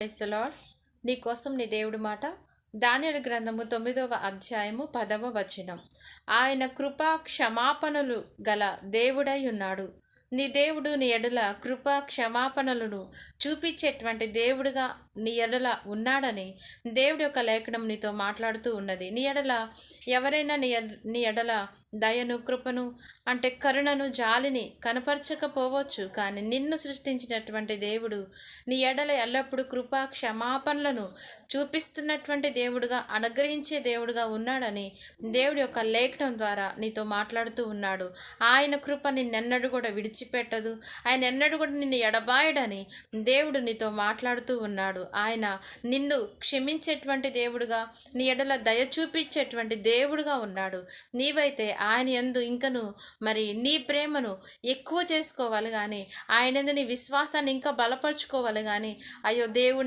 Praise lord నీ నీ దేవుడి మాట. దానియలు గ్రంథము తొమ్మిదవ అధ్యాయము పదవ వచనం. ఆయన కృపా క్షమాపణలు గల దేవుడై ఉన్నాడు. నీ దేవుడు నీ ఎడల కృప క్షమాపణలను చూపించేటువంటి దేవుడుగా నీ ఎడల ఉన్నాడని దేవుడి యొక్క లేఖనం నీతో మాట్లాడుతూ ఉన్నది. నీ ఎడల ఎవరైనా నీ నీ ఎడల దయను కృపను అంటే కరుణను జాలిని కనపరచకపోవచ్చు. కానీ నిన్ను సృష్టించినటువంటి దేవుడు నీ ఎడల ఎల్లప్పుడూ కృప క్షమాపణలను చూపిస్తున్నటువంటి దేవుడుగా అనుగ్రహించే దేవుడుగా ఉన్నాడని దేవుడి యొక్క లేఖనం ద్వారా నీతో మాట్లాడుతూ ఉన్నాడు. ఆయన కృప నిన్నెన్నడూ కూడా విడిచిపెట్టదు. ఆయన ఎన్నడూ కూడా నిన్ను ఎడబాయడని దేవుడు నీతో మాట్లాడుతూ ఉన్నాడు. ఆయన నిన్ను క్షమించేటువంటి దేవుడుగా నీ ఎడల దయ చూపించేటువంటి దేవుడుగా ఉన్నాడు. నీవైతే ఆయన యందు ఇంకను మరి నీ ప్రేమను ఎక్కువ చేసుకోవాలి కానీ ఆయన నీ విశ్వాసాన్ని ఇంకా బలపరుచుకోవాలి కానీ అయ్యో దేవుడు